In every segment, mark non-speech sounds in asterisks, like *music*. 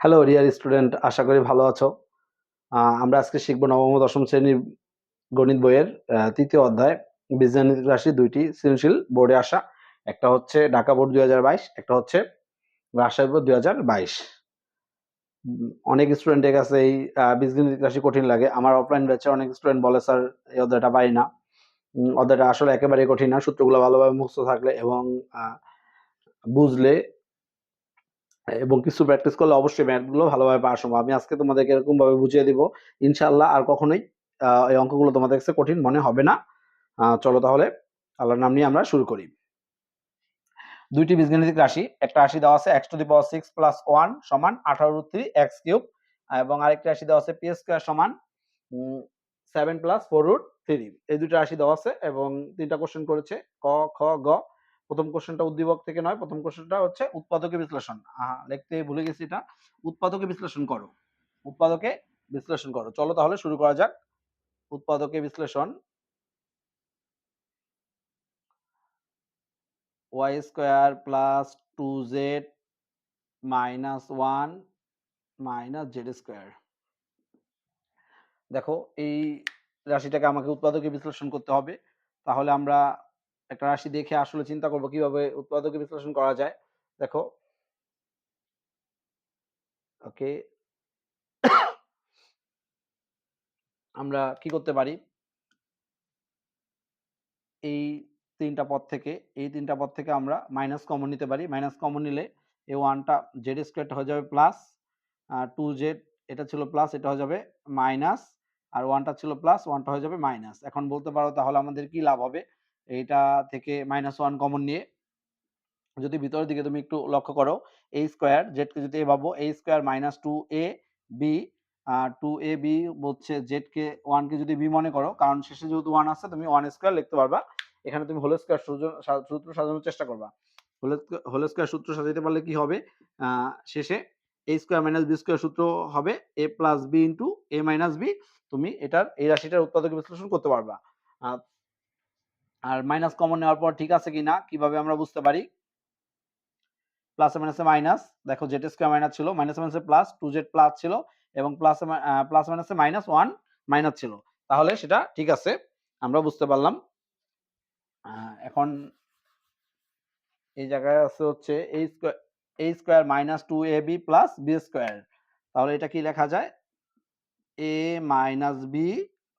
Hello dear student আশা করি ভালো আছো। আমরা আজকে শিখব নবম দশম শ্রেণির গণিত বইয়ের তৃতীয় অধ্যায় বীজগণিত রাশি দুইটি সৃজনশীল বোর্ডে আসা। একটা হচ্ছে ঢাকা বোর্ড দুই হাজার বাইশ, একটা হচ্ছে রাজশাহী বোর্ড দুই হাজার বাইশ। অনেক স্টুডেন্টের কাছে এই বীজগণিত রাশি কঠিন লাগে। আমার অফলাইন ব্যাচে অনেক স্টুডেন্ট বলে, স্যার, এই অধ্যায়টা পারি না। অধ্যায়টা আসলে একেবারে কঠিন না। সূত্রগুলো ভালোভাবে মুক্ত থাকলে এবং বুঝলে এবং কিছু প্র্যাকটিস করলে অবশ্যই ম্যাথগুলো ভালোভাবে পাওয়া সম্ভব। আমি আজকে তোমাদেরকে এরকম ভাবে বুঝিয়ে দিব। ইনশাল্লাহ আর কখনোই এই অঙ্কগুলো তোমাদের কাছে কঠিন মনে হবে না। চলো তাহলে আল্লাহর নাম নিয়ে আমরা শুরু করি। দুইটি বীজগাণিতিক রাশি, একটা রাশি দেওয়া আছে x to the power six plus one সমান আঠারো রুট থ্রি এক্স কিউব এবং আরেকটি রাশি দেওয়া আছে পি স্কোয়ার সমান seven plus four root three এই দুটো রাশি দেওয়া আছে এবং তিনটা কোশ্চেন করেছে ক, খ, গ। প্রথম কোশ্চেনটা উদ্দীপক থেকে নয়, প্রথম কোশ্চেনটা হচ্ছে উৎপাদকে বিশ্লেষণ। লিখতে ভুলে গেছি এটা। উৎপাদকে বিশ্লেষণ করো। উৎপাদকে বিশ্লেষণ করো। চলো তাহলে শুরু করা যাক। উৎপাদকে বিশ্লেষণ y square plus two z minus one minus z square. দেখো, এই রাশিটাকে আমাকে উৎপাদকে বিশ্লেষণ করতে হবে। তাহলে আমরা একটা রাশি দেখে আসলে চিন্তা করব কীভাবে উৎপাদকে বিশ্লেষণ করা যায়। দেখো। ওকে। আমরা কি করতে পারি? এই তিনটা পদ থেকে, এই তিনটা পদ থেকে আমরা মাইনাস কমন নিতে পারি। মাইনাস কমন নিলে এই ওয়ানটা জেড স্কোয়ারটা হয়ে যাবে প্লাস টু জেড এটা ছিল প্লাস এটা হয়ে যাবে মাইনাস আর ওয়ানটা ছিল প্লাস ওয়ানটা হয়ে যাবে মাইনাস এখন বলতে পারো তাহলে আমাদের কি লাভ হবে? এইটা থেকে মাইনাস ওয়ান কমন নিয়ে যদি ভিতরের দিকে তুমি একটু লক্ষ্য করো এ স্কোয়ার জেডকে যদি এ ভাবো square minus two a b two a b হচ্ছে জেডকে ওয়ানকে যদি বি মনে করো, কারণ শেষে যেহেতু ওয়ান আছে, তুমি ওয়ান স্কোয়ার লিখতে পারবা। এখানে তুমি হোল স্কোয়ার সূত্র সাজানোর চেষ্টা করবা। হোল স্কোয়ার সূত্র সাজাইতে পারলে কি হবে? শেষে a square minus b square সূত্র হবে a plus b into a minus b তুমি এটার, এই রাশিটার উৎপাদক বিশ্লেষণ করতে পারবা। আর মাইনাস কমন নেওয়ার পর ঠিক আছে কিনা, কীভাবে আমরা বুঝতে পারি? প্লাস মাইনাসে মাইনাস দেখো জেড স্কোয়ার মাইনাস ছিল মাইনাস মাইনাসে প্লাস টু জেড প্লাস ছিল, এবং প্লাস প্লাস মাইনাসে মাইনাস ওয়ান মাইনাস ছিল। তাহলে সেটা ঠিক আছে, আমরা বুঝতে পারলাম। এখন এই জায়গায় আছে হচ্ছে a square a square minus two a b plus b square তাহলে এটা কি লেখা যায়? A minus b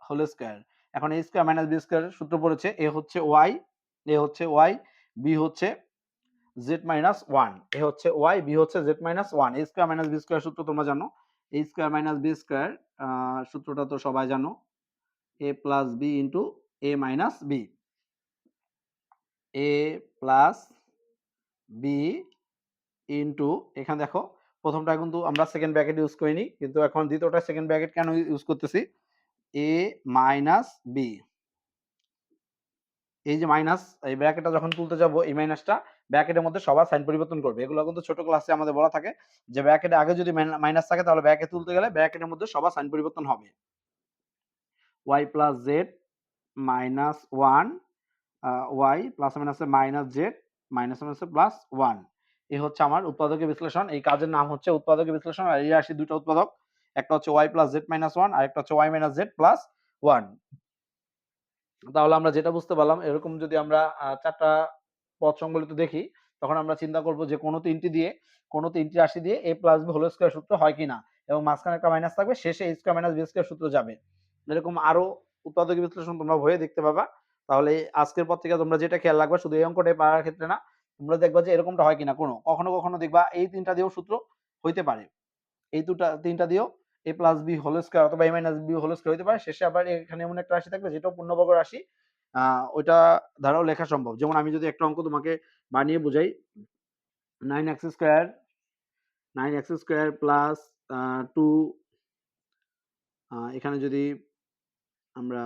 whole square এখন a square minus b square সূত্র পড়েছে এ হচ্ছে ওয়াই এ হচ্ছে ওয়াই বি হচ্ছে জেড মাইনাস ওয়ান এ হচ্ছে ওয়াই বি হচ্ছে z minus one a square minus b square সূত্র তোমরা জানো? A square minus b square সূত্রটা তো সবাই জানো a plus b into a minus b a plus b into এখানে দেখো, প্রথমটা কিন্তু আমরা সেকেন্ড ব্র্যাকেট ইউজ করিনি, কিন্তু এখন দ্বিতীয়টা সেকেন্ড ব্র্যাকেট কেন ইউজ করতেছি? এ মাইনাস বি এই যে মাইনাস এই ব্র্যাকেটটা যখন তুলতে যাব, এই মাইনাসটা ব্র্যাকেটের মধ্যে সবার সাইন পরিবর্তন করবে। এগুলো কিন্তু ছোট ক্লাসে আমাদের বলা থাকে যে ব্র্যাকেটে আগে যদি মাইনাস থাকে, তাহলে ব্র্যাকেট তুলতে গেলে ব্র্যাকেটের মধ্যে সবার সাইন পরিবর্তন হবে। Y plus z minus one y plus মাইনাসে মাইনাস জেড মাইনাস মাইনাসে প্লাস ওয়ান এই হচ্ছে আমার উৎপাদকের বিশ্লেষণ। এই কাজের নাম হচ্ছে উৎপাদকের বিশ্লেষণ। আর এই রাশি দুটো উৎপাদক। একটা হচ্ছে y plus z minus one আর একটা হচ্ছে y minus z plus one তাহলে আমরা যেটা বুঝতে পারলাম, এরকম যদি আমরা চারটা পদ সংবলিত দেখি, তখন আমরা চিন্তা করব যে কোনো তিনটি দিয়ে, কোনো তিনটি রাশি দিয়ে a plus b whole square সূত্র হয় কিনা, এবং মাঝখানে একটা মাইনাস থাকবে, শেষে a square minus b square সূত্র যাবে। এরকম আরও উৎপাদক বিশ্লেষণ তোমরা বইয়ে দেখতে পাবা। তাহলে আজকের পর থেকে তোমরা যেটা খেয়াল রাখবা, শুধু এই অঙ্কটাই পারার ক্ষেত্রে না, তোমরা দেখবা যে এরকমটা হয় কিনা, কোনো। কখনো কখনো দেখবা এই তিনটা দিয়েও সূত্র হইতে পারে। এই দুটা, তিনটা দিয়েও a plus b whole square অথবা a minus b whole square হইতে পারে। শেষে আবার এখানে এমন একটা রাশি থাকবে যেটা পূর্ণবর্গ রাশি। ওইটা দ্বারাও লেখা সম্ভব। যেমন আমি যদি একটা অঙ্ক তোমাকে বানিয়ে বুঝাই nine x square nine x square plus two এখানে যদি আমরা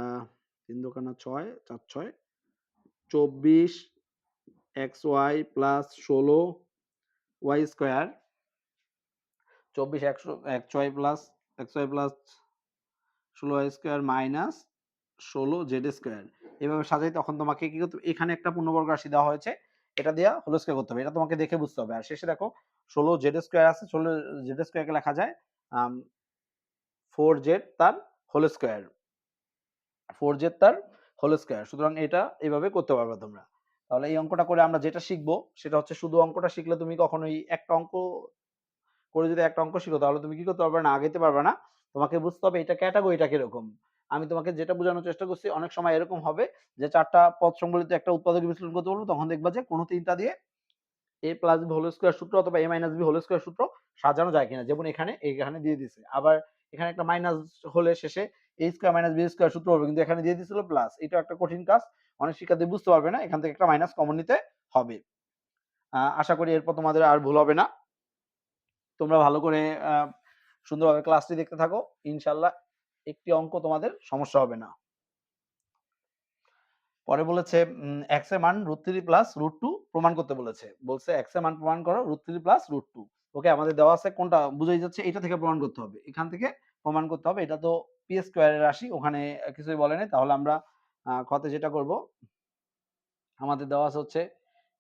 তিন দোকানা ছয়, চার ছয়, চব্বিশ এক্স ওয়াই প্লাস ষোলো ওয়াই স্কোয়ার চব্বিশ একশো x y plus x plus ষোলো ওয়াই স্কোয়ার মাইনাস ষোলো জেড স্কোয়ার এভাবে সাজাই, তখন তোমাকে কি করতে এখানে একটা পূর্ণবর্গ রাশি দেওয়া হয়েছে। এটা দিয়া হোল স্কোয়ার করতে হবে। এটা তোমাকে দেখে বুঝতে হবে। আর শেষে দেখো, ষোলো জেড স্কোয়ার আছে, ষোলো জেড স্কোয়ারকে লেখা যায় ফোর জেড তার হোল স্কোয়ার ফোর জেড তার হোল স্কোয়ার সুতরাং এটা এইভাবে করতে পারবে তোমরা। তাহলে এই অঙ্কটা করে আমরা যেটা শিখব, সেটা হচ্ছে শুধু অঙ্কটা শিখলে তুমি কখনোই একটা অঙ্ক করে যদি একটা অঙ্ক শিখো, তাহলে তুমি কি করতে পারবে না, আগাইতে পারবে না। তোমাকে বুঝতে হবে এটা ক্যাটাগরিটা কীরকম। আমি তোমাকে যেটা বোঝানোর চেষ্টা করছি, অনেক সময় এরকম হবে যে চারটা পদ সম্বলিত একটা উৎপাদক বিশ্লেষণ করতে বলব, তখন দেখবা যে কোনো তিনটা দিয়ে a plus b whole square সূত্র অথবা a minus b whole square সূত্র সাজানো যায় কিনা। যেমন এখানে এখানে দিয়ে দিছে। আবার এখানে একটা মাইনাস হলে শেষে a square minus b square সূত্র হবে, কিন্তু এখানে দিয়ে দিছিল প্লাস এটা একটা কঠিন কাজ, অনেক শিক্ষার্থী বুঝতে পারবে না, এখান থেকে একটা মাইনাস কমন নিতে হবে। আশা করি এরপর তোমাদের আর ভুল হবে না। তোমরা ভালো করে সুন্দরভাবে ক্লাসটি দেখতে থাকো। ইনশাল্লাহ একটি অঙ্ক তোমাদের সমস্যা হবে না। পরে বলেছে এক্সের মান root three plus root two প্রমাণ করতে বলেছে। বলছে এক্সের মান প্রমাণ করো root three plus root two okay, আমাদের দেওয়া আছে কোনটা বুঝাই যাচ্ছে, এটা থেকে প্রমাণ করতে হবে। এখান থেকে প্রমাণ করতে হবে, এটা তো পি স্কোয়ারের রাশি, ওখানে কিছুই বলে নাই। তাহলে আমরা খতে যেটা করব, আমাদের দেওয়া আছে হচ্ছে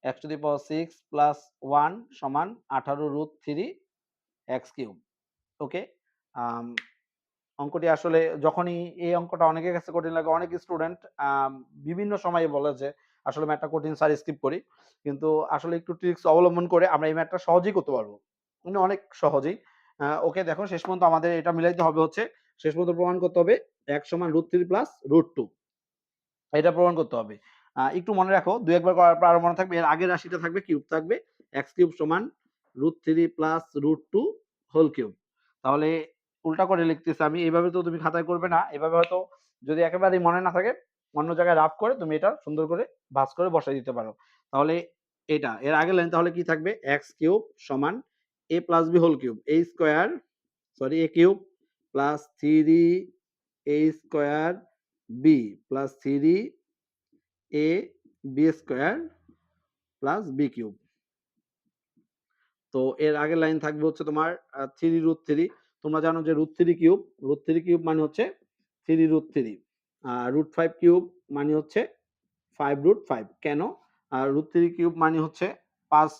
x to the power six plus one সমান আঠারো root three x cube okay অঙ্কটি আসলে যখনই এই অঙ্কটা অনেকের কাছে কঠিন লাগে, অনেক স্টুডেন্ট বিভিন্ন সময়ে বলে যে, আসলে ম্যাথটা কঠিন স্যার স্কিপ করি। কিন্তু আসলে একটু ট্রিক্স অবলম্বন করে আমরা এই ম্যাথটা সহজেই করতে পারব। মানে অনেক সহজেই। ওকে দেখো, শেষ পর্যন্ত আমাদের এটা মিলাইতে হবে হচ্ছে, শেষ পর্যন্ত প্রমাণ করতে হবে এক সমান root three plus root two এটা প্রমাণ করতে হবে। একটু মনে রাখো দু একবার করার পর মনে থাকবে, এর আগের রাশিটা থাকবে কিউব থাকবে এক্স কিউব সমান root three plus root two whole cube তাহলে উল্টা করে লিখতেছি আমি, এইভাবে তো তুমি খাতায় করবে না। এভাবে হয়তো যদি একেবারেই মনে না থাকে, অন্য জায়গায় রাফ করে তুমি এটা সুন্দর করে ভাস করে বসাই দিতে পারো। তাহলে এটা, এর আগের লাইন তাহলে কি থাকবে? এক্স কিউব সমান a plus b whole cube a square sorry a cube plus three a square b plus three a b square plus b cube তো এর আগের লাইন থাকবে হচ্ছে তোমার থ্রি রুট থ্রি। তোমরা জানো যে root three cube, root three cube মানে হচ্ছে three root three. Root five cube মানে হচ্ছে ফাইভ রুট ফাইভ। কেন? আর রুট থ্রি কিউব মানে হচ্ছে পাঁচ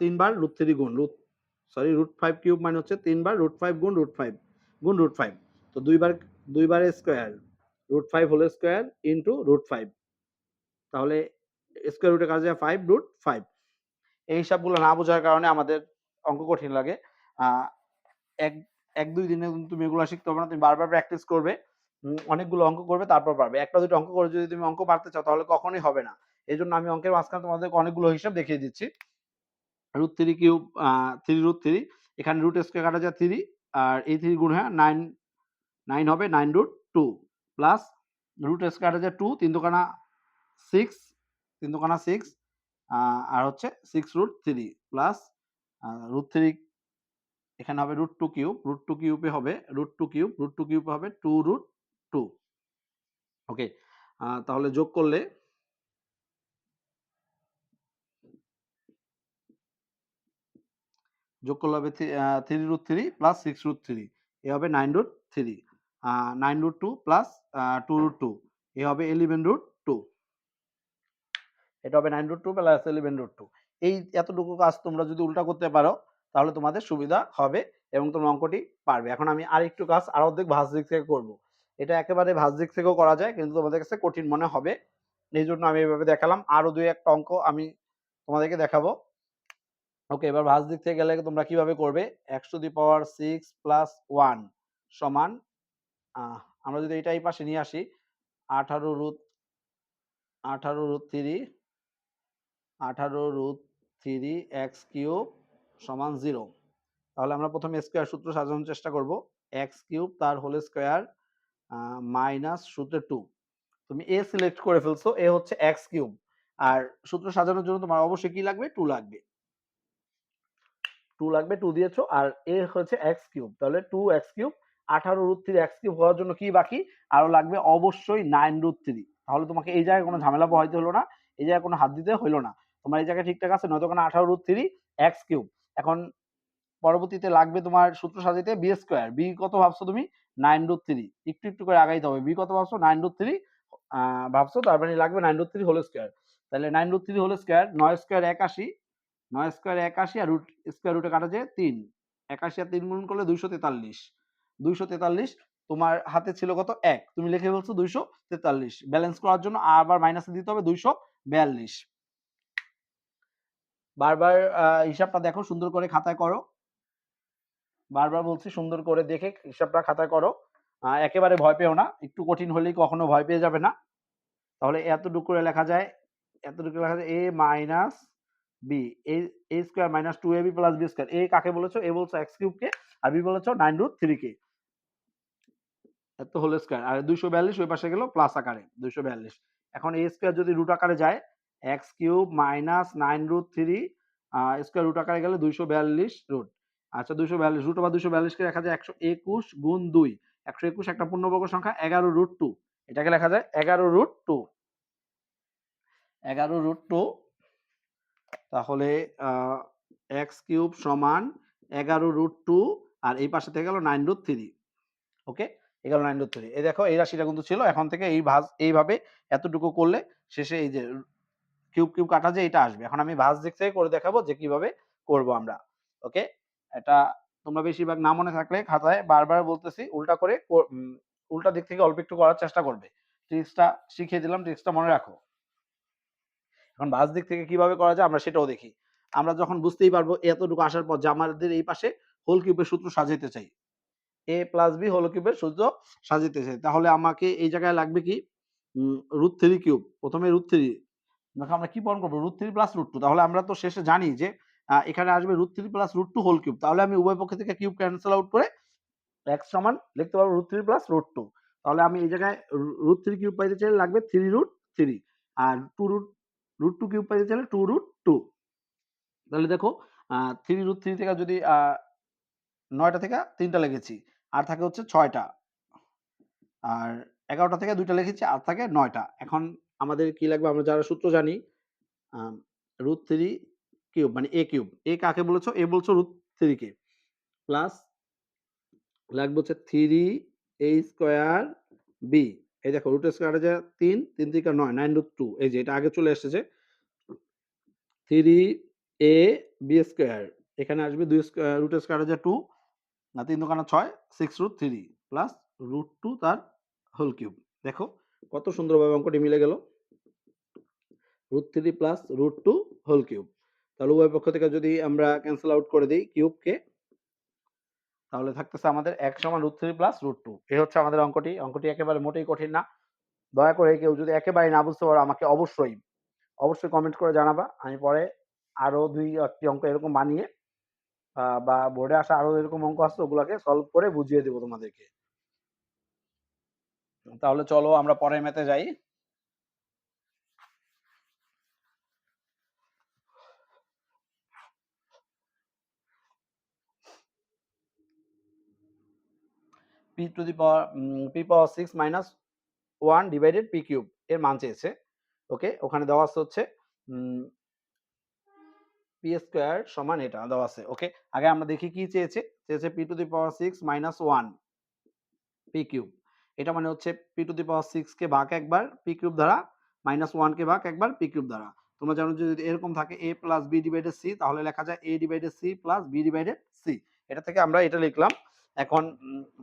তিনবার রুট থ্রি গুণ root, sorry, root five cube মানে হচ্ছে তিনবার রুট ফাইভ গুণ রুট ফাইভ, গুণ রুট ফাইভ। তো দুইবার দুইবার square, root five whole square into root five. তাহলে স্কোয়ার রুটের কাছে ফাইভ রুট ফাইভ। এই হিসাবগুলো না বোঝার কারণে আমাদের অঙ্ক কঠিন লাগে এক এক, দুই দিনে তুমি এগুলো শিখতে হবে না, তুমি বারবার প্র্যাকটিস করবে অনেকগুলো অঙ্ক করবে, তারপর পারবে। একটা দুটো অঙ্ক করে, যদি তুমি অঙ্ক পারতে চাও, তাহলে কখনোই হবে না। এই জন্য আমি অঙ্কের মাঝখানে তোমাদেরকে অনেকগুলো হিসাব দেখিয়ে দিচ্ছি। Root three cube three root three এখানে রুট স্কোয়ার কাটা যায় থ্রি আর এই থ্রি গুণ হ্যাঁ নাইন নাইন হবে nine root two plus root square কাটা যায় টু তিন দোকানা সিক্স তিন দোকানা সিক্স আর হচ্ছে six root three plus root three এখানে হবে root two cube root two কিউবে হবে root two cube root two কিউবে হবে টু রুট টু ওকে তাহলে যোগ করলে যোগ করলে হবে three root three plus six root three এ হবে nine root three nine root two plus two root two এ হবে ইলেভেন রুট টু এটা হবে nine root two plus eleven root two এই এতটুকু কাজ তোমরা যদি উল্টা করতে পারো, তাহলে তোমাদের সুবিধা হবে এবং তোমরা অঙ্কটি পারবে। এখন আমি আরেকটু কাজ, আর অর্ধেক ভাঁজ দিক থেকে করব। এটা একেবারে ভাঁজ দিক থেকেও করা যায়, কিন্তু তোমাদের কাছে কঠিন মনে হবে। এই জন্য আমি এইভাবে দেখালাম। আরও দুই একটা অঙ্ক আমি তোমাদেরকে দেখাবো। ওকে, এবার ভাঁজ দিক থেকে গেলে তোমরা কীভাবে করবে? X to the power six plus one সমান আমরা যদি এটা এই পাশে নিয়ে আসি, আঠারো রুট আঠারো রুট থ্রি, আঠারো রুট থ্রি এক্স কিউব সমান জিরো। তাহলে আমরা প্রথমে স্কোয়ার সূত্র সাজানোর চেষ্টা করব। এক্স কিউব তার হোল স্কোয়ার মাইনাস সূত্রে টু। তুমি এ সিলেক্ট করে ফেলছো, এ হচ্ছে এক্স কিউব। আর সূত্র সাজানোর জন্য তোমার অবশ্যই কি লাগবে? টু লাগবে। টু লাগবে, টু দিয়েছ, আর এ হচ্ছে এক্স কিউব। তাহলে টু এক্স কিউব, আঠারো রুট থ্রি এক্স কিউব হওয়ার জন্য কি বাকি? আরও লাগবে অবশ্যই নাইন রুট থ্রি। তাহলে তোমাকে এই জায়গায় কোনো ঝামেলা পোহাইতে হলো না, এই জায়গায় কোনো হাত দিতে হলো না। তোমার এই জায়গায় ঠিকঠাক আছে? নয়তো কোনো আঠারো রুট থ্রি এক্স কিউব এখন পরবর্তীতে লাগবে তোমার সূত্র সাজাইতে বি স্কোয়ার বি কত ভাবছ তুমি? নাইন রুট থ্রি একটু একটু করে আগাইতে হবে। বি কত ভাবছ? নাইন রুট থ্রি ভাবছ? তার মানে লাগবে nine root three whole square তাহলে nine root three whole square নয় স্কোয়ার একাশি, নয় স্কোয়ার একাশি আর রুট স্কোয়ার রুটে কাটা যায় তিন। একাশি আর তিন গুণ করলে দুইশো তেতাল্লিশ। দুইশো তেতাল্লিশ, তোমার হাতে ছিল কত? এক। তুমি লিখে বলছো দুইশো তেতাল্লিশ। ব্যালেন্স করার জন্য আবার মাইনাসে দিতে হবে দুইশো বিয়াল্লিশ। বারবার হিসাবটা দেখো, সুন্দর করে খাতায় করো। বারবার বলছি, সুন্দর করে দেখে হিসাবটা খাতায় করো। একেবারে ভয় পেও না, একটু কঠিন হলেই কখনো ভয় পেয়ে যাবে না। তাহলে এতটুকু করে লেখা যায়, এতটুকু লেখা যায়, a minus b a square minus two a b plus b square. A কাকে বলেছ? এ বলছো এক্স কিউব কে, আর বি বলেছ নাইন রুট থ্রি কে। এত হোল স্কোয়ার। আর দুইশো বিয়াল্লিশ, ওই পাশে গেল প্লাস আকারে, দুইশো বিয়াল্লিশ। এখন এ স্কোয়ার যদি রুট আকারে যায় x cube minus nine root three square root আকারে গেলে দুইশো বিয়াল্লিশ রুট। আচ্ছা দুইশো বিয়াল্লিশ, রুট বা দুইশো বিয়াল্লিশকে লেখা যায় একশো একুশ গুণ দুই। একশো একুশ একটা পূর্ণবর্গ সংখ্যা, এগারো রুট টু। এটাকে লেখা যায় এগারো রুট টু। এগারো রুট টু, তাহলে এক্স কিউব সমান এগারো রুট টু, আর এই পাশে থেকে গেল নাইন রুট থ্রি। ওকে? এগারো নাইন রুট থ্রি। এই দেখো, এই রাশিটা কিন্তু ছিল। এখন থেকে এই ভাজ, এইভাবে এতটুকু করলে শেষে এই যে কিউব কিউব কাটা যে এটা আসবে। এখন আমি ভাজ দিক থেকে করে দেখাবো যে কীভাবে করব আমরা। ওকে? এটা তোমরা বেশিরভাগ না মনে থাকলে খাতায় বারবার বলতেছি, উল্টা করে উল্টা দিক থেকে অল্প একটু করার চেষ্টা করবে। ট্রিক্সটা শিখিয়ে দিলাম, ট্রিক্সটা মনে রাখো। এখন বাস দিক থেকে কীভাবে করা যায় আমরা সেটাও দেখি। আমরা যখন বুঝতেই পারব এতটুকু আসার পর যে আমাদের এই পাশে হোল কিউবের সূত্র সাজাইতে চাই। এ প্লাস বি হোল কিউবের সূত্র সাজাইতে চাই। তাহলে আমাকে এই জায়গায় লাগবে কি? Root three cube. প্রথমে রুট থ্রি দেখো আমরা কি পূরণ করব? Root three plus root two তাহলে আমরা তো শেষে জানি যে এখানে আসবে root three plus root two whole cube তাহলে আমি উভয় পক্ষ থেকে কিউব ক্যান্সেল আউট করে এক্স সমান লিখতে পারব root three plus root two তাহলে আমি এই জায়গায় রুট থ্রি কিউব পাইতে চাইলে লাগবে থ্রি রুট থ্রি আর two root root two cube পাইতে চাইলে টু রুট টু তাহলে দেখো থ্রি রুট থ্রি থেকে যদি নয়টা থেকে তিনটা লিখেছি, আর থাকে হচ্ছে ছয়টা। আর এগারোটা থেকে দুইটা লিখেছি, আর থাকে নয়টা। এখন আমাদের কি লাগবে? আমরা যারা সূত্র জানি রুট থ্রি কিউব মানে এ কিউব এ কাকে বলেছ? এ বলছো রুট থ্রি কে। প্লাস লাগবে হচ্ছে থ্রি এ স্কোয়ার বি এই দেখো রুট স্কোয়ার যে তিন তিন থেকে নয় নাইন রুট টু এই যে এটা আগে চলে এসেছে থ্রি এ বি স্কোয়ার এখানে আসবে দুই স্কোয়ার রুট স্কোয়ার যে টু না তিন দোকানে ছয় six root three plus root two তার হোল কিউব দেখো, কত সুন্দরভাবে অঙ্কটি মিলে গেল। Root three plus root two whole cube তাহলে উভয় পক্ষ থেকে যদি আমরা ক্যান্সেল আউট করে দিই কিউবকে তাহলে থাকতেছে আমাদের এক সমান root three plus root two এই হচ্ছে আমাদের অঙ্কটি। অঙ্কটি একেবারে মোটেই কঠিন না। দয়া করে কেউ যদি একেবারে না বুঝতে পারো আমাকে অবশ্যই অবশ্যই কমেন্ট করে জানাবা। আমি পরে আরও দুই একটি অঙ্ক এরকম বানিয়ে বা বোর্ডে আসা আরও এরকম অঙ্ক আসছে ওগুলোকে সলভ করে বুঝিয়ে দেবো তোমাদেরকে। তাহলে চলো আমরা পরের ম্যাথে যাই। P to the power p power six minus one divided p cube এর মান চেয়েছে। ওকে ওখানে দেওয়া আছে হচ্ছে পি স্কোয়ার সমান এটা দেওয়া আছে। ওকে আগে আমরা দেখি কি চেয়েছে? চেয়েছে p to the power six minus one p cube এটা মানে হচ্ছে p to the power six কে ভাগ একবার পি কিউব দ্বারা মাইনাস ওয়ান কে ভাগ একবার পি কিউব দ্বারা। তোমরা জানো যদি এরকম থাকে A plus B divided C তাহলে লেখা যায় A divided C plus B divided C এটা থেকে আমরা এটা লিখলাম। এখন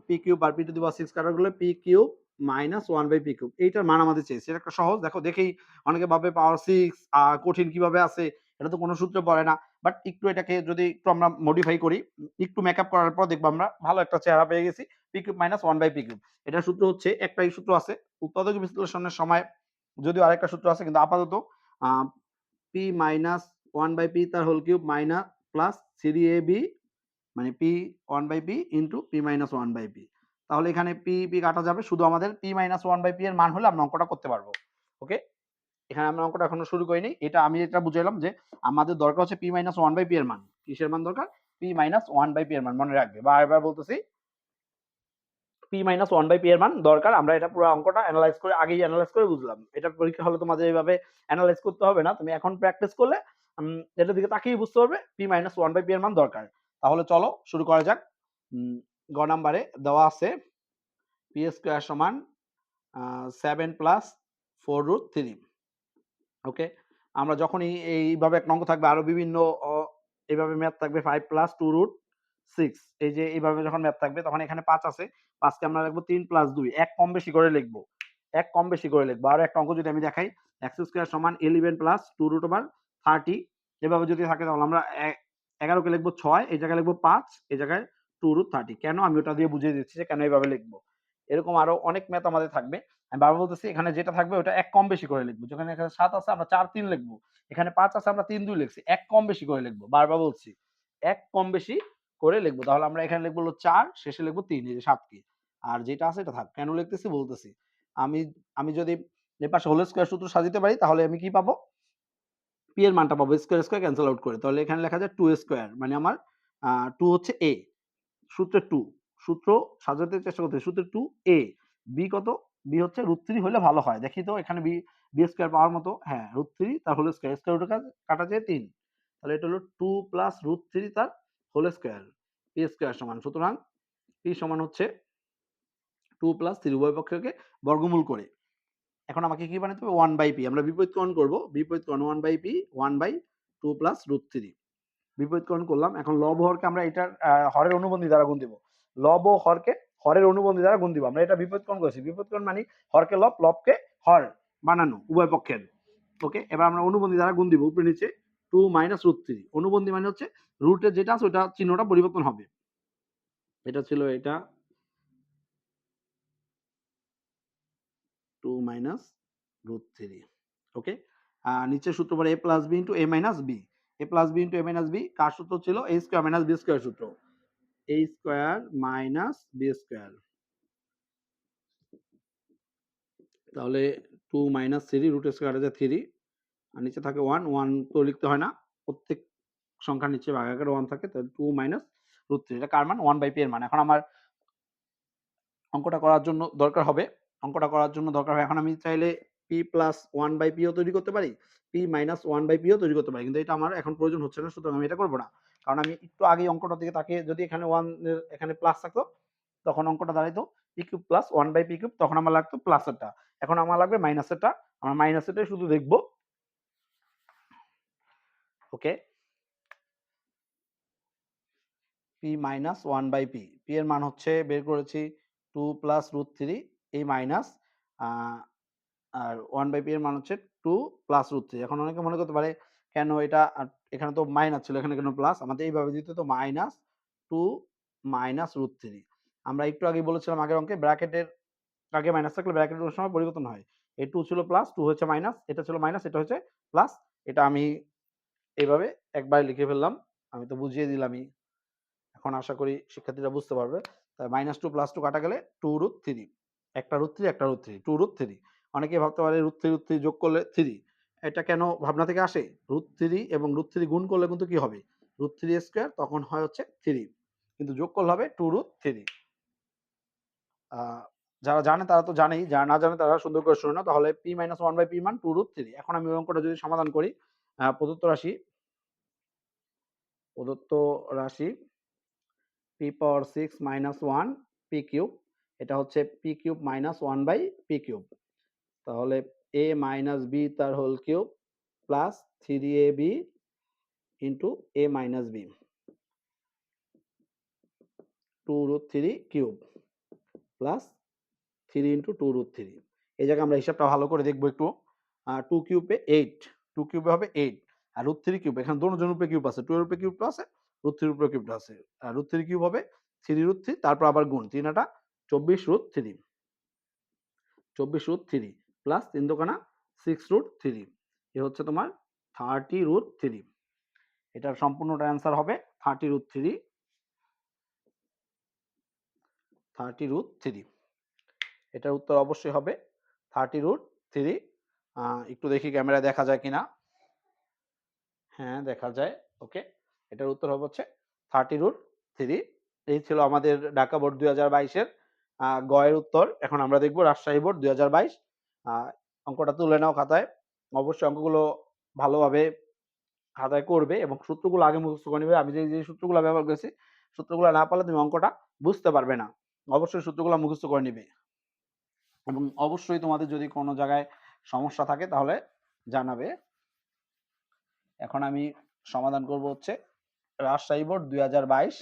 P cube R P to the power six কাটারগুলো P cube minus one by P cube এইটার মান আমাদের চেয়েছে এটা একটা সহজ। দেখো, দেখেই অনেকে ভাবে পাওয়ার সিক্স কঠিন কীভাবে আছে, এটা তো কোনো সূত্রে পড়ে না। বাট একটু এটাকে যদি একটু আমরা মডিফাই করি, একটু মেকআপ করার পর দেখব আমরা ভালো একটা চেহারা পেয়ে গেছি P cube minus one by P cube এটার সূত্র হচ্ছে একটাই সূত্র আছে উৎপাদক বিশ্লেষণের সময়। যদিও আরেকটা সূত্র আছে কিন্তু আপাতত P minus one by P তার whole cube minus plus three A B মানে P one by P into P minus one by P তাহলে এখানে পি পি কাটা যাবে, শুধু আমাদের P minus one by P এর মান হলে আমরা অঙ্কটা করতে পারব। ওকে এখানে আমরা অঙ্কটা এখনও শুরু করিনি। এটা আমি এটা বুঝাইলাম যে আমাদের দরকার হচ্ছে P minus one by P এর মান। কিসের মান দরকার? P minus one by P এর মান, মনে রাখবে। বা বারবার বলতেছি P minus one by P এর মান দরকার। আমরা এটা পুরো অঙ্কটা অ্যানালাইজ করে, আগেই অ্যানালাইজ করে বুঝলাম। এটা পরীক্ষা হলে তোমাদের এইভাবে অ্যানালাইজ করতে হবে না। তুমি এখন প্র্যাকটিস করলে এটার দিকে তাকিয়ে বুঝতে পারবে P minus one by P এর মান দরকার। তাহলে চলো শুরু করা যাক। গ নাম্বারে দেওয়া আছে পি স্কোয়ার সমান seven plus four root three okay আমরা যখনই এইভাবে এক অঙ্ক থাকবে, আরও বিভিন্ন এইভাবে ম্যাথ থাকবে five plus two root six এই যে এইভাবে যখন ম্যাথ থাকবে, তখন এখানে পাঁচ আছে 5 কে আমরা লিখব তিন প্লাস দুই, এক কম বেশি করে লিখব, এক কম বেশি করে লিখব। আর একটা অঙ্ক যদি আমি দেখাই, x স্কোয়ার সমান 11 প্লাস টু রুট ওভার 30 এভাবে যদি থাকে তাহলে আমরা এ- 11 কে লিখব ছয়, এই জায়গায় লিখব পাঁচ, এই জায়গায় টু রুট 30 কেন? আমি ওটা দিয়ে বুঝিয়ে দিচ্ছি যে কেন এইভাবে লিখব। এরকম আরও অনেক ম্যাথ আমাদের থাকবে। আমি বারবার বলতেছি, এখানে যেটা থাকবে ওটা এক কম বেশি করে লিখব। যেখানে এখানে সাত আছে, আমরা 4 3 লিখব। এখানে পাঁচ আছে, আমরা 3 2 লিখছি। এক কম বেশি করে লিখব। বারবার বলছি, এক কম বেশি করে লিখব। তাহলে আমরা এখানে লিখব হলো 4 শেষে লিখব তিন, এই যে 7 কে আর যেটা আছে এটা থাক। কেন লিখতেছি? বলতেছি। আমি আমি যদি এর পাশে হোল স্কয়ার সূত্র সাজাতে পারি, তাহলে আমি কি পাবো? পি এর মানটা পাবো স্কয়ার স্কয়ার ক্যান্সেল আউট করে। তাহলে এখানে লেখা যায় 2 স্কয়ার মানে আমার 2 হচ্ছে a, সূত্রে 2 সূত্র সাজাতে চেষ্টা করতে সূত্রে 2 a, b কত? B হচ্ছে রুট 3 হলে ভালো হয়। দেখি তো এখানে b b স্কয়ার পাওয়ার মতো হ্যাঁ রুট 3 তার হোল স্কয়ার স্কয়ার রুট কাটা যায় 3 তাহলে এটা হলো 2 প্লাস রুট 3 তার হোল স্কয়ার p স্কয়ার সমান। সুতরাং p সমান হচ্ছে 2 প্লাস 3 উভয় পক্ষকে বর্গমূল করে। এখন আমাকে কি বানাতে হবে? 1 বাই পি আমরা বিপরীতকরণ করব। বিপরীতকরণ one by P one by two plus root 3 বিপরীতকরণ করলাম। এখন লব হরকে আমরা এটার হরের অনুবন্ধী দ্বারা গুণ দিব। লব ও হরকে হরের অনুবন্ধী দ্বারা গুণ দিব। আমরা এটা বিপরীতকরণ করেছি। বিপরীতকরণ মানে হরকে লব, লবকে হর বানানো উভয় পক্ষের। ওকে এবার আমরা অনুবন্ধী দ্বারা গুণ দিব উপরে নিচে টু মাইনাস রুট থ্রি অনুবন্ধী মানে হচ্ছে রুটের যেটা আছে ওটা চিহ্নটা পরিবর্তন হবে। এটা ছিল এটা। 2 মাইনাস রুট 3 ওকে আহ, নিচের সূত্র পরে a plus B into A minus B A plus B into A minus B কার সূত্র ছিল? A square minus B square সূত্র। A square minus B square তাহলে two minus three root square আছে three আর নিচে থাকে ওয়ান ওয়ান তো লিখতে হয় না। প্রত্যেক সংখ্যার নিচে ভাগাকার ওয়ান থাকে তাহলে টু মাইনাস রুট থ্রি এটা কার মান? ওয়ান বাই পি এর মান। এখন আমার অঙ্কটা করার জন্য দরকার হবে। অঙ্কটা করার জন্য দরকার হয়। এখন আমি চাইলে পি প্লাস ওয়ান বাই পিও তৈরি করতে পারি পি মাইনাস ওয়ান বাই পিও তৈরি করতে পারি। কিন্তু এটা আমার এখন প্রয়োজন হচ্ছে না, সুতরাং আমি এটা করব না। কারণ আমি একটু আগে অঙ্কটার দিকে তাকে যদি এখানে ওয়ান এখানে প্লাস থাকতো, তখন অঙ্কটা দাঁড়াইতো P cube plus one by P cube তখন আমার লাগতো প্লাসেরটা এখন আমার লাগবে মাইনাসেরটা আমরা মাইনাসেরটাই শুধু দেখব। Okay P minus one by P P এর মান হচ্ছে, বের করেছি টু প্লাস রুট থ্রি এই মাইনাস আর ওয়ান বাই পি এর মান হচ্ছে টু প্লাস রুট থ্রি এখন অনেকে মনে করতে পারে, কেন এটা এখানে তো মাইনাস ছিল, এখানে কেন প্লাস আমাদের এইভাবে দিতে তো minus two minus root three আমরা একটু আগে বলেছিলাম আগের অঙ্কে ব্র্যাকেটের আগে মাইনাস থাকলে ব্র্যাকেটের সময় পরিবর্তন হয়। এই টু ছিল প্লাস টু হচ্ছে মাইনাস এটা ছিল মাইনাস এটা হচ্ছে প্লাস এটা আমি এইভাবে একবার লিখে ফেললাম, আমি তো বুঝিয়ে দিলামই। এখন আশা করি শিক্ষার্থীরা বুঝতে পারবে। তাই মাইনাস টু প্লাস টু কাটা গেলে টু রুট থ্রি একটা রুট থ্রি একটা root three two root three অনেকে ভাবতে পারে রুট থ্রি রুট থ্রি যোগ করলে থ্রি এটা কেন ভাবনা থেকে আসে? রুট থ্রি এবং রুট থ্রি গুণ করলে কিন্তু কি হবে? রুট থ্রি স্কোয়ার তখন হয় হচ্ছে থ্রি কিন্তু যোগ করলে হবে টু রুট থ্রি যারা জানে তারা তো জানেই, যারা না জানে তারা সুন্দর করে শুনে না তাহলে P minus one by P মান টু রুট থ্রি এখন আমি অঙ্কটা যদি সমাধান করি প্রদত্ত রাশি প্রদত্ত রাশি P power six minus one P cube এটা হচ্ছে P cube minus one by P cube. তাহলে এ মাইনাস বি তার whole cube plus three A B into A minus B two root three cube plus three into two root three এই জায়গায় আমরা হিসাবটা ভালো করে দেখব একটু। টু কিউবে এইট টু কিউবে হবে এইট আর রুট থ্রি কিউব, এখানে দোনো জন কিউব আছে। টু উপরে কিউবটা আছে রুট থ্রির উপরে কিউবটা আছে। আর রুট থ্রি কিউব হবে থ্রি রুট থ্রি তারপর আবার গুণ। তিন আটা চব্বিশ রুট থ্রি চব্বিশ রুট থ্রি প্লাস তিন দোকানা সিক্স রুট থ্রি এ হচ্ছে তোমার থার্টি রুট থ্রি এটার সম্পূর্ণটা অ্যান্সার হবে thirty root three thirty root three এটার উত্তর অবশ্যই হবে থার্টি রুট থ্রি একটু দেখি ক্যামেরা দেখা যায় কিনা। হ্যাঁ দেখা যায়। ওকে এটার উত্তর হবে হচ্ছে থার্টি রুট থ্রি এই ছিল আমাদের ঢাকা বোর্ড দুই হাজার বাইশের গয়ের উত্তর। এখন আমরা দেখব রাজশাহী বোর্ড দুই হাজার বাইশ। অঙ্কটা তুলে নাও খাতায়। অবশ্যই অঙ্কগুলো ভালোভাবে খাতায় করবে এবং সূত্রগুলো আগে মুখস্থ করে নেবে। আমি যে যে সূত্রগুলো ব্যবহার করেছি, সূত্রগুলো না পারলে তুমি অঙ্কটা বুঝতে পারবে না। অবশ্যই সূত্রগুলো মুখস্থ করে নিবে। এবং অবশ্যই তোমাদের যদি কোনো জায়গায় সমস্যা থাকে তাহলে জানাবে। এখন আমি সমাধান করব হচ্ছে রাজশাহী বোর্ড দুই হাজার বাইশ।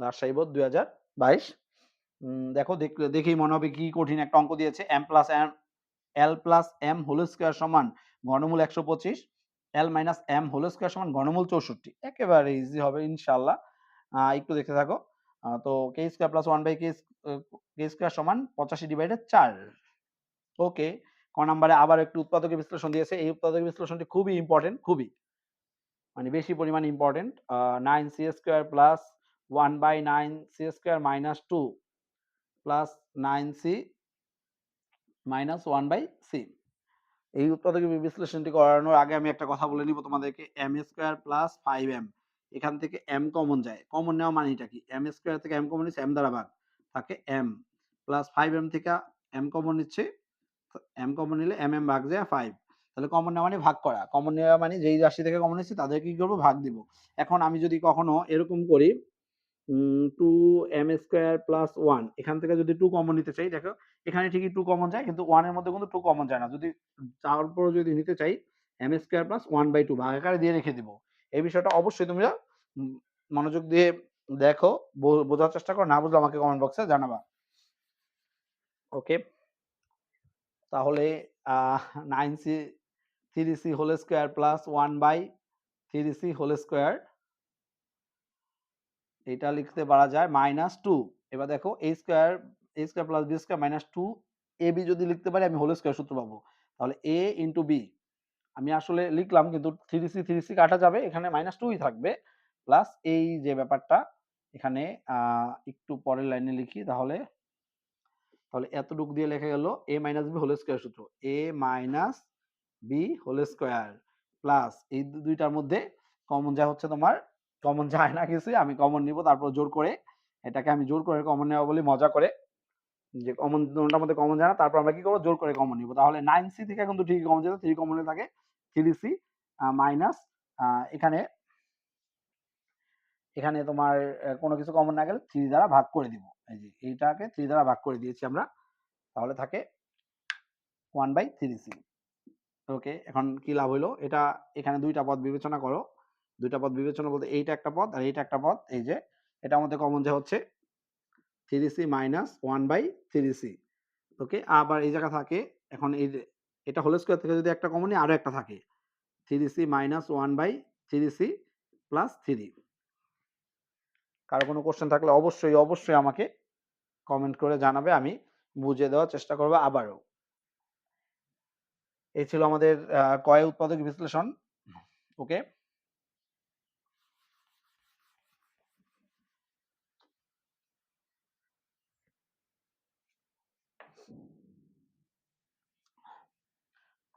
রাজশাহী বোর্ড দুই হাজার বাইশ। দেখো দেখ- দেখেই মনে হবে কি কঠিন একটা অঙ্ক দিয়েছে। M plus M L plus M whole square সমান ঘনমূল একশো পঁচিশ L minus M whole square সমান ঘনমূল চৌষট্টি। একেবারে ইজি হবে ইনশাল্লাহ একটু দেখতে থাকো। তো K square plus one by K K square সমান পঁচাশি ডিভাইডেড চার। ওকে ক নাম্বারে আবার একটু উৎপাদকের বিশ্লেষণ দিয়েছে। এই উৎপাদকের বিশ্লেষণটি খুবই ইম্পর্টেন্ট খুবই। মানে বেশি পরিমাণ important nine C square plus one by nine C square minus two plus nine C minus one by C এই উৎপাদকের বিশ্লেষণটি করানোর আগে আমি একটা কথা বলে নিব তোমাদেরকে। M square plus five M এখান থেকে এম কমন যায়। কমন নেওয়া মানেটা কি? এম স্কোয়ার থেকে এম কমন নিচ্ছে এম দ্বারা ভাগ। থাকে এম প্লাস ফাইভ এম থেকে এম কমন নিচ্ছে। এম কমন নিলে এম এম ভাগ যায় ফাইভ তাহলে কমন নেওয়া মানে ভাগ করা। কমন নেওয়া মানে যেই রাশি থেকে কমন নিচ্ছে, তাদেরকে কি করব? ভাগ দিব। এখন আমি যদি কখনো এরকম করি two M square plus one এখান থেকে যদি টু কমন নিতে চাই, দেখো, এখানে ঠিকই টু কমন যায়, কিন্তু ওয়ানের মধ্যে কিন্তু টু কমন যায় না। যদি তারপর যদি নিতে চাই M square plus one by two ভাগাকারে দিয়ে রেখে দিব। এই বিষয়টা অবশ্যই তোমরা মনোযোগ দিয়ে দেখো বোঝার চেষ্টা করো, না বুঝলে আমাকে কমেন্ট বক্সে জানাবা। ওকে তাহলে nine C three C whole square plus one by three C whole square এটা লিখতে পারা যায় মাইনাস টু এবার দেখো A square A square plus B square minus two A B যদি লিখতে পারি আমি হোল স্কোয়ার সূত্র পাবো। তাহলে এ ইন্টু বি আমি আসলে লিখলাম কিন্তু থ্রি সি থ্রি সি কাটা যাবে, এখানে মাইনাস টুই থাকবে। প্লাস এই যে ব্যাপারটা, এখানে একটু পরের লাইনে লিখি তাহলে। তাহলে এতটুকু দিয়ে লেখা গেল A minus B whole square সূত্র। A minus B whole square plus এই দুইটার মধ্যে কমন যা হচ্ছে তোমার কমন যায় না কিছু আমি কমন নিব, তারপর জোর করে এটাকে আমি জোর করে কমন নেওয়া বলি মজা করে। যে কমন দুটার মধ্যে কমন যায় না, তারপর আমরা কি করব? জোর করে কমন নিব। তাহলে নাইন সি থেকে কিন্তু ঠিকই কমন যেত থ্রি কমনে থাকে থ্রি সি মাইনাস এখানে এখানে তোমার কোনো কিছু কমন না গেলে থ্রি দ্বারা ভাগ করে দিব। এই যে এইটাকে থ্রি দ্বারা ভাগ করে দিয়েছি আমরা, তাহলে থাকে one by three C okay এখন কি লাভ হইল? এটা এখানে দুইটা পদ বিবেচনা করো। দুইটা পদ বিবেচনা বলতে এইটা একটা পদ আর এইটা একটা পদ, এই যে এটা মধ্যে কমন যে হচ্ছে three C minus one by three C okay আবার এই জায়গা থাকে, এখন এই এটা হোল স্কোয়ার থেকে যদি একটা কমনই আরও একটা থাকে। Three C minus one by three C plus three কারও কোনো কোশ্চেন থাকলে অবশ্যই অবশ্যই আমাকে কমেন্ট করে জানাবে, আমি বুঝিয়ে দেওয়ার চেষ্টা করব আবারও। এই ছিল আমাদের কয় উৎপাদক বিশ্লেষণ ওকে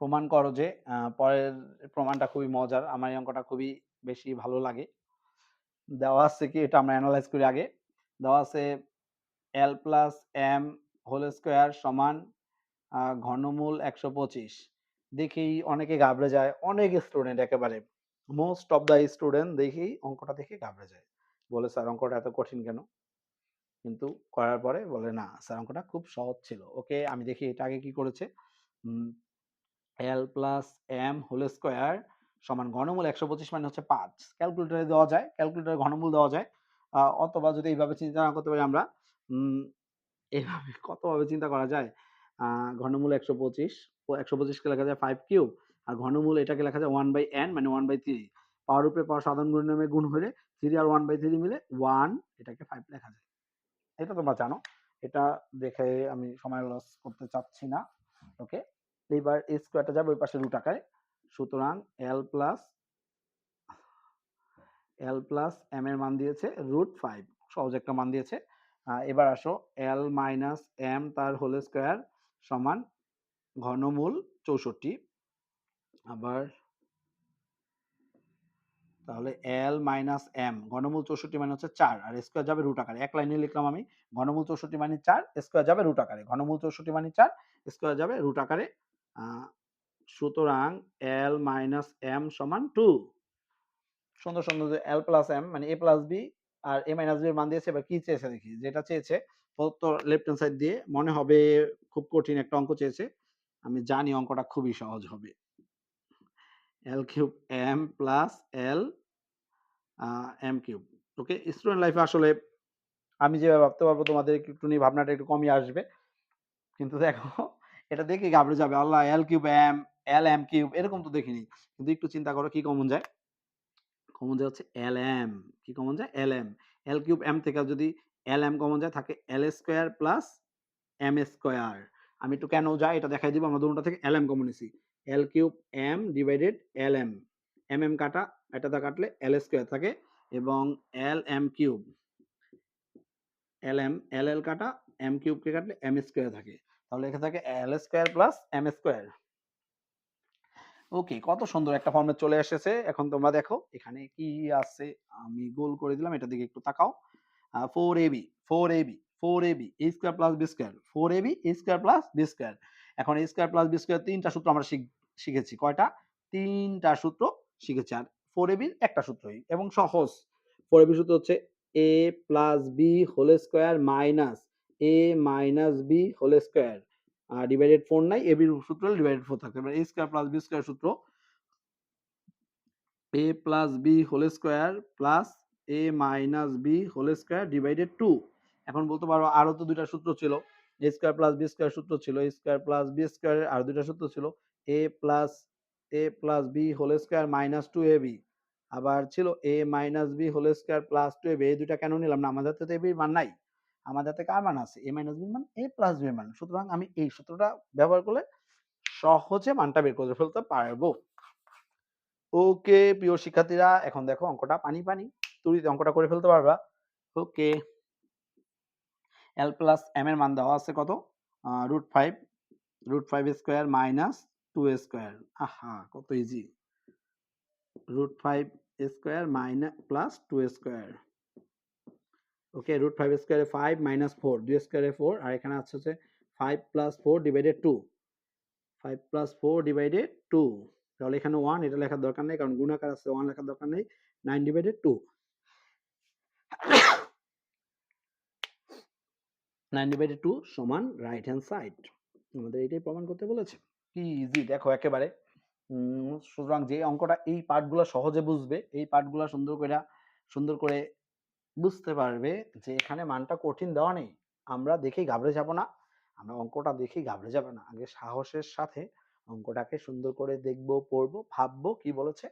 প্রমাণ করো যে পরের প্রমাণটা খুবই মজার। আমার এই অঙ্কটা খুবই বেশি ভালো লাগে। দেওয়া আছে কি, এটা আমরা অ্যানালাইজ করি আগে। দেওয়া আছে L plus M whole square সমান ঘনমূল একশো পঁচিশ। দেখি অনেকে ঘাবড়ে যায়, অনেক স্টুডেন্ট একেবারে। মোস্ট অফ দ্য স্টুডেন্ট দেখি অঙ্কটা দেখে ঘাবড়ে যায়। বলে, স্যার, অঙ্কটা এত কঠিন কেন? কিন্তু করার পরে বলে, না, স্যার, অঙ্কটা খুব সহজ ছিল। ওকে, আমি দেখি এটা আগে কি করেছে? L plus M whole square সমান ঘনমূল একশো পঁচিশ মানে হচ্ছে পাঁচ। ক্যালকুলেটারে দেওয়া যায় ক্যালকুলেটারে ঘনমূল দেওয়া যায়। অথবা যদি এইভাবে চিন্তা না করতে পারি আমরা এইভাবে *laughs* কতভাবে চিন্তা করা যায়? ঘনমূল একশো পঁচিশ, ও একশো পঁচিশকে লেখা যায় ফাইভ কিউব আর ঘনমূল এটাকে লেখা যায় ওয়ান বাই এন মানে ওয়ান বাই থ্রি পাওয়ার উপরে পাওয়ার সাধারণ গুণ নামে গুণ হলে থ্রি আর ওয়ান বাই থ্রি মিলে ওয়ান এটাকে ফাইভ লেখা যায়। এটা তোমরা জানো। এটা দেখে আমি সময় লস করতে চাচ্ছি না। ওকে এইবার এই স্কোয়ারটা যাবে ওই পাশে রুট আকারে। সুতরাং L plus L plus M এর মান দিয়েছে রুট ফাইভ সহজ একটা মান দিয়েছে। এবার আসো এল মাইনাস এম তার হোল স্কোয়ার সমান ঘনমূল চৌষট্টি। আবার তাহলে এল মাইনাস এম ঘনমূল চৌষট্টি মানে হচ্ছে চার। আর স্কোয়ার যাবে রুট আকারে। এক লাইনে লিখলাম আমি। ঘনমূল চৌষট্টি মানে চার স্কোয়ার যাবে রুট আকারে। ঘনমূল চৌষট্টি মানে চার স্কোয়ার যাবে রুট আকারে সুতরাং এল মাইনাস এম সমান টু সুন্দর সুন্দর এল প্লাস এম মানে এ প্লাস বি আর এ মাইনাস বি এর মান দিয়েছে, এবার কি চেয়েছে দেখি? যেটা চেয়েছে প্রদত্ত লেফট হ্যান্ড সাইড দিয়ে মনে হবে খুব কঠিন একটা অঙ্ক চেয়েছে। আমি জানি অঙ্কটা খুবই সহজ হবে। L cube M plus L M cube okay student লাইফে আসলে আমি যেভাবে ভাবতে পারব, তোমাদের একটু নিয়ে ভাবনাটা একটু কমই আসবে। কিন্তু দেখো এটা দেখে ঘাবড়ে যাবে? আল্লাহ L cube M L M cube এরকম তো দেখিনি। কিন্তু একটু চিন্তা করো কি কমন যায়? কমন যায় হচ্ছে এল এম কি কমন যায়? L M L cube M থেকে যদি এল এম কমন যায়, থাকে L square plus M square আমি একটু কেন যাই, এটা দেখাই দিব। আমরা দুটো থেকে এল এম কমন নিছি। L cube M divided L M M M কাটা, এটা দা কাটলে এল স্কোয়ার থাকে এবং L M cube L M L L কাটা এম কিউবকে কাটলে এম স্কোয়ার থাকে। তাহলে এখানে থাকে L square plus M square okay কত সুন্দর একটা ফর্মে চলে এসেছে। এখন তোমরা দেখো, এখানে কি আছে? আমি গোল করে দিলাম এটা দিকে একটু তাকাও। Four A B four A B four A B A square plus B square four A B A square plus B square এখন A square plus B square তিনটা সূত্র আমরা শিখেছি। কয়টা? তিনটা সূত্র শিখেছি। আর ফোর এবির একটা সূত্রই এবং সহজ। ফোর এবি সূত্র হচ্ছে A plus B whole square minus A minus B whole square R divided four নাই এবির সূত্র ডিভাইডেড ফোর থাকবে এবার A square plus B square সূত্র। A plus B whole square plus A minus B whole square divided two এখন বলতে পারো আরও তো দুইটা সূত্র ছিল। A square plus B square সূত্র ছিল। A square plus B square আর দুইটা সূত্র ছিল। A plus A plus B whole square minus two A B আবার ছিল A minus B whole square plus two A B এই দুইটা কেন নিলাম না? আমাদের তো এবির মান নাই। আমাদের হাতে কার মান আছে? এ মাইনাস বির মান এ প্লাস বি মান। সুতরাং আমি এই সূত্রটা ব্যবহার করলে সহজে মানটা বের করে ফেলতে পারব। ওকে প্রিয় শিক্ষার্থীরা, এখন দেখো অঙ্কটা পানি পানি। তুমি অঙ্কটা করে ফেলতে পারবা। ওকে এল প্লাস এম এর মান দেওয়া আছে কত? Root five root five square minus two square আহা, কত easy root five square minus plus two square okay root five স্কোয়ারে ফাইভ মাইনাস ফোর দুই স্কোয়ারে ফোর আর এখানে আছে হচ্ছে five plus four divided two five plus four divided two তাহলে এখানে ওয়ান এটা লেখার দরকার নেই, কারণ গুণাকার আছে ওয়ান লেখার দরকার নেই nine divided two nine divided two সমান রাইট হ্যান্ড সাইড আমাদের এটাই প্রমাণ করতে বলেছে। কি ইজি দেখো একেবারে সুতরাং যে অঙ্কটা এই পার্টগুলো সহজে বুঝবে, এই পার্টগুলো সুন্দর করে সুন্দর করে বুঝতে পারবে যে এখানে মানটা কঠিন দেওয়া নেই। আমরা দেখেই ঘাবড়ে যাব না। আমরা অঙ্কটা দেখেই ঘাবড়ে যাবে না। আগে সাহসের সাথে অঙ্কটাকে সুন্দর করে দেখব, পড়ব, ভাববো কি বলেছে।